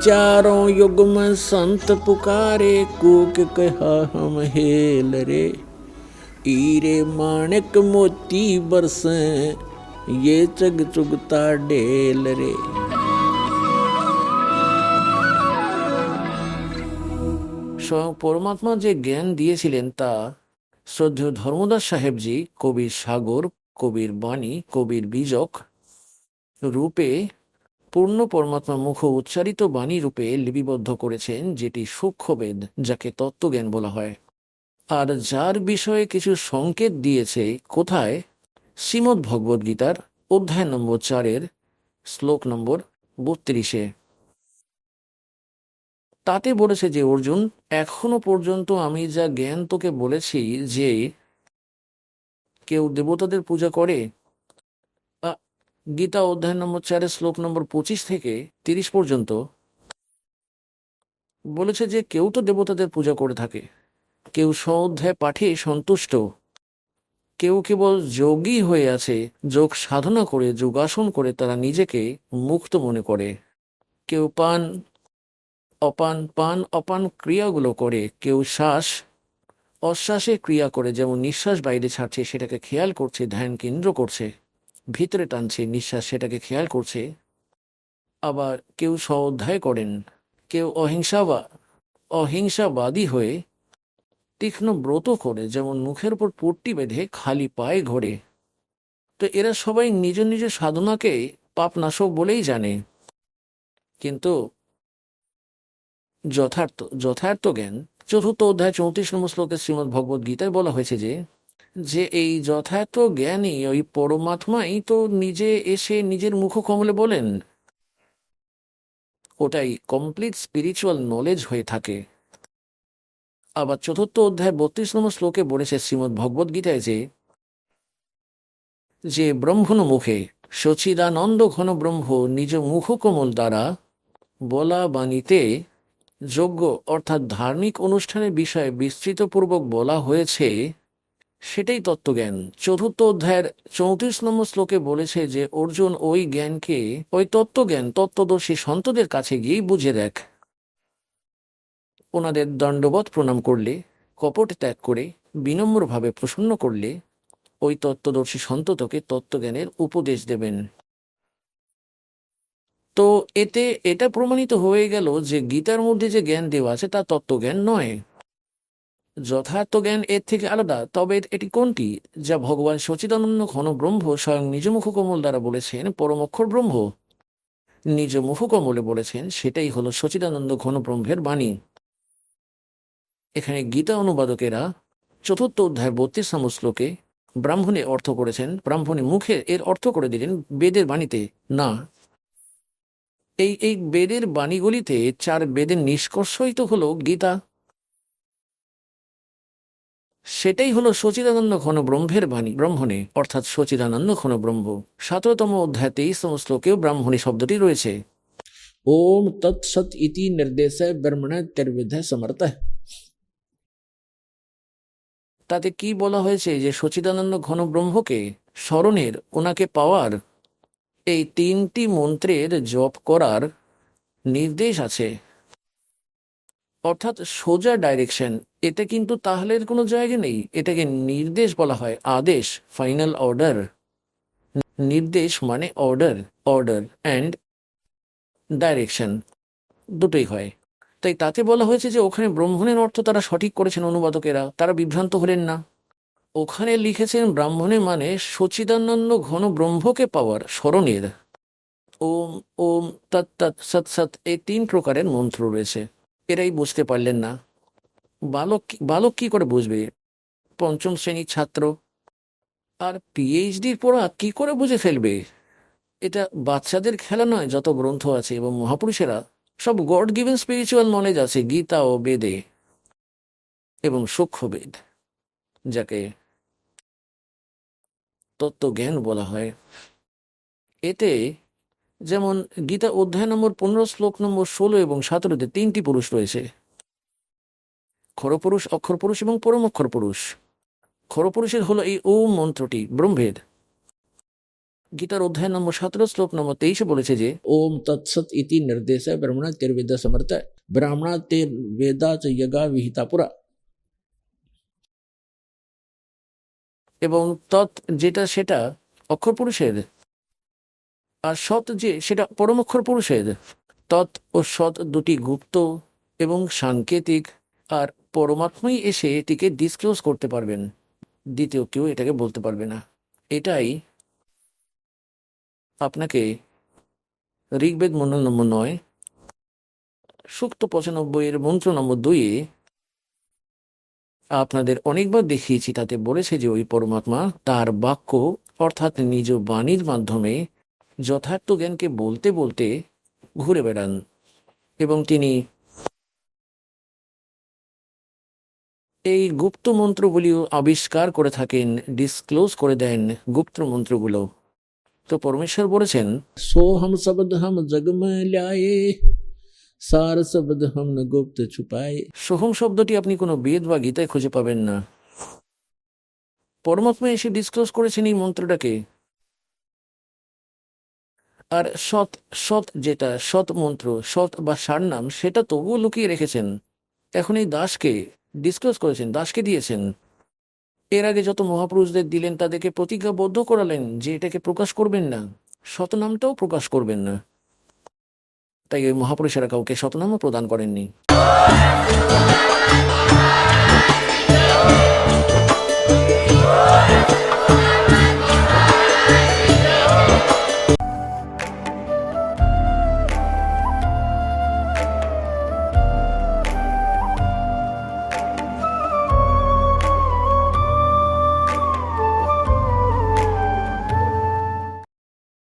चारों युग में संत पुकारे कूक कहा हम हेल रे ईरे माणिक मोती बरसे ये चग चुगता डेल रे স্বয়ং পরমাত্মা যে জ্ঞান দিয়েছিলেন তা শ্রদ্ধেয় ধর্মদাস সাহেবজি কবির সাগর কবির বাণী কবির বীজক রূপে পূর্ণ পরমাত্মা মুখ উচ্চারিত বাণী রূপে লিপিবদ্ধ করেছেন যেটি সূক্ষ্মবেদ, যাকে তত্ত্বজ্ঞান বলা হয়। আর যার বিষয়ে কিছু সংকেত দিয়েছে কোথায়? শ্রীমদ্ ভগবদ্ গীতার অধ্যায় নম্বর চারের শ্লোক নম্বর বত্রিশে। তাতে বলেছে যে, অর্জুন, এখনও পর্যন্ত আমি যা জ্ঞান তোকে বলেছি যে, কেউ দেবতাদের পূজা করে গীতা অধ্যায় নম্বর চারের শ্লোক নম্বর পঁচিশ থেকে তিরিশ পর্যন্ত বলেছে যে কেউ তো দেবতাদের পূজা করে থাকে। কেউ স্ব অধ্যায় পাঠে সন্তুষ্ট। কেউ কেবল যোগী হয়ে আছে, যোগ সাধনা করে, যোগাসন করে তারা নিজেকে মুক্ত মনে করে। কেউ পান, অপান পান, অপান ক্রিয়াগুলো করে। কেউ শ্বাস, অশ্বাসে ক্রিয়া করে, যেমন নিঃশ্বাস বাইরে ছাড়ছে, সেটাকে খেয়াল করছে, ধ্যান কেন্দ্র করছে। ভিতরে টানছে, নিঃশ্বাস সেটাকে খেয়াল করছে। আবার কেউ স্ব অধ্যায় করেন, কেউ অহিংসা বা অহিংসাবাদী হয়ে তীক্ষ্ণ ব্রত করে, যেমন মুখের উপর পট্টি বেঁধে খালি পায়ে ঘোরে। তো এরা সবাই নিজ নিজ সাধনাকে পাপনাশক বলেই জানে। কিন্তু যথার্থ যথার্থ জ্ঞান, চতুর্থ অধ্যায় চৌত্রিশ নম্বর শ্লোকে শ্রীমদ গীতায় বলা হয়েছে যে যে এই যথার্থ জ্ঞানী ওই পরমাত্মাই তো নিজে এসে নিজের মুখ কমলে বলেন। ওটাই কমপ্লিট স্পিরিচুয়াল নলেজ হয়ে থাকে। আবার চতুর্থ অধ্যায় বত্রিশ নম্বর শ্লোকে বলেছে শ্রীমদ ভগবদ গীতায় যে যে ব্রহ্মণ মুখে সচিদানন্দ ঘন ব্রহ্ম নিজ মুখ মুখকমল দ্বারা বলা বাণীতে যোগ্য অর্থাৎ ধার্মিক অনুষ্ঠানের বিষয়ে বিস্তৃতপূর্বক বলা হয়েছে সেটাই তত্ত্বজ্ঞান। চতুর্থ অধ্যায়ের চৌত্রিশ নম্বর শ্লোকে বলেছে যে, অর্জুন ওই জ্ঞানকে, ওই তত্ত্বজ্ঞান, তত্ত্বদর্শী সন্তদের কাছে গিয়েই বুঝে দেখ। ওনাদের দণ্ডবত প্রণাম করলে, কপট ত্যাগ করে, বিনম্রভাবে প্রসন্ন করলে, ওই তত্ত্বদর্শী সন্ত তোকে তত্ত্বজ্ঞানের উপদেশ দেবেন। তো এতে এটা প্রমাণিত হয়ে গেল যে গীতার মধ্যে যে জ্ঞান দেওয়া আছে তা তত্ত্বজ্ঞান নয়। যথার্থ জ্ঞান এর থেকে আলাদা, তবে এটি কোনটি? যা ভগবান সচিদানন্দ ঘন ব্রহ্ম স্বয়ং নিজ মুখকমল দ্বারা বলেছেন, পরমক্ষর ব্রহ্ম। নিজ মুখকমলে বলেছেন, সেটাই হলো সচিদানন্দ ঘন ব্রহ্মের বাণী। এখানে গীতা অনুবাদকেরা চতুর্থ অধ্যায় বত্রিশ নম্বর শ্লোকে ব্রাহ্মণে অর্থ করেছেন, ব্রাহ্মণে মুখে এর অর্থ করে দিলেন, বেদের বাণীতে, না। এই এই বেদের বাণীগুলিতে চার বেদের নিষ্কর্ষই তো হলো গীতা সেটাই হলো সচিদানন্দ ঘন ব্রহ্মের বাণী ব্রাহ্মণে অর্থাৎ সচিদানন্দ ঘন ব্রহ্ম সতেরোতম অধ্যায় তেইশতম শ্লোকেও ব্রাহ্মণী শব্দটি রয়েছে। ওম তৎসৎ ইতি নির্দেশ ব্রহ্মণ ত্রিবিধ সমর্থ। তাতে কি বলা হয়েছে যে সচিদানন্দ ঘন ব্রহ্মকে স্মরণের ওনাকে পাওয়ার এই তিনটি মন্ত্রের জপ করার নির্দেশ আছে। অর্থাৎ সোজা ডাইরেকশন এতে কিন্তু তাহলে কোনো জায়গা নেই। এটাকে নির্দেশ বলা হয়। আদেশ ফাইনাল অর্ডার নির্দেশ মানে অর্ডার অর্ডার অ্যান্ড ডাইরেকশন দুটোই হয়। তাই তাতে বলা হয়েছে যে ওখানে ব্রাহ্মণের অর্থ তারা সঠিক করেছেন অনুবাদকেরা। তারা বিভ্রান্ত হলেন না। ওখানে লিখেছেন ব্রাহ্মণে মানে সচিদানন্দ ঘন ব্রহ্মকে পাওয়ার স্মরণের। ওম ওম, তৎ তৎ, সৎ সৎ, এই তিন প্রকারের মন্ত্র রয়েছে। এরাই বুঝতে পারলেন না। বালক বালক কি করে বুঝবে? পঞ্চম শ্রেণির ছাত্র। আর পিএইচডির পড়া কি করে বুঝে ফেলবে? এটা বাচ্চাদের খেলা নয়, যত গ্রন্থ আছে এবং মহাপুরুষেরা। সব গড গিভেন স্পিরিচুয়াল নলেজ আছে, গীতা ও বেদে। এবং সূক্ষ্মবেদ, যাকে তত্ত্বজ্ঞান বলা হয়। এতে যেমন গীতা অধ্যায় নম্বর পনেরো, শ্লোক নম্বর ষোলো এবং সতেরোতে তিনটি পুরুষ রয়েছে। খরপুরুষ অক্ষর পুরুষ এবং পরম অক্ষর পুরুষ খরপুরুষের হলো এই ও মন্ত্রটি ব্রহ্মভেদ গীতার অধ্যায় নম্বর সতেরো শ্লোক নম্বর তেইশে বলেছে যে ওম তৎসৎ ইতি নির্দেশ ব্রাহ্মণা তের বেদা সমর্থ ব্রাহ্মণা তের বেদা চ বিহিতা পুরা। এবং তৎ যেটা সেটা অক্ষর পুরুষের আর সৎ যে সেটা পরম অক্ষর পুরুষের তৎ ও সৎ দুটি গুপ্ত এবং সাংকেতিক আর পরমাত্মাই এসে এটিকে ডিসক্লোজ করতে পারবেন। দ্বিতীয় কেউ এটাকে বলতে পারবে না। এটাই আপনাকে ঋগ্বেদ মন্ডল নম্বর নয়, সুক্ত পঁচানব্বই এর মন্ত্র নম্বর দুইয়ে আপনাদের অনেকবার দেখিয়েছি, তাতে বলেছে যে ওই পরমাত্মা তার বাক্য অর্থাৎ নিজ বাণীর মাধ্যমে যথার্থ জ্ঞানকে বলতে বলতে ঘুরে বেড়ান এবং তিনি এই গুপ্ত মন্ত্রগুলিও আবিষ্কার করে থাকেন ডিসক্লোজ করে দেন গুপ্ত মন্ত্রগুলো। তো পরমেশ্বর বলেছেন সোহম শব্দ হম জগমলায়ে সার শব্দ হম গুপ্ত ছুপায়। সোহম শব্দটি আপনি কোনো বেদ বা গীতায় খুঁজে পাবেন না। পরমাত্মা এসে ডিসক্লোজ করেছেন এই মন্ত্রটাকে। আর সৎ সৎ যেটা সৎ মন্ত্র সৎ বা সার নাম সেটা তবুও লুকিয়ে রেখেছেন। এখন এই দাসকে ডিসক্লোজ করেছেন, দাসকে দিয়েছেন। এর আগে যত মহাপুরুষদের দিলেন, তাদেরকে প্রতিজ্ঞাবদ্ধ করালেন যে এটাকে প্রকাশ করবেন না। শতনামটাও প্রকাশ করবেন না। তাই ওই মহাপুরুষেরা কাউকে শতনামও প্রদান করেননি।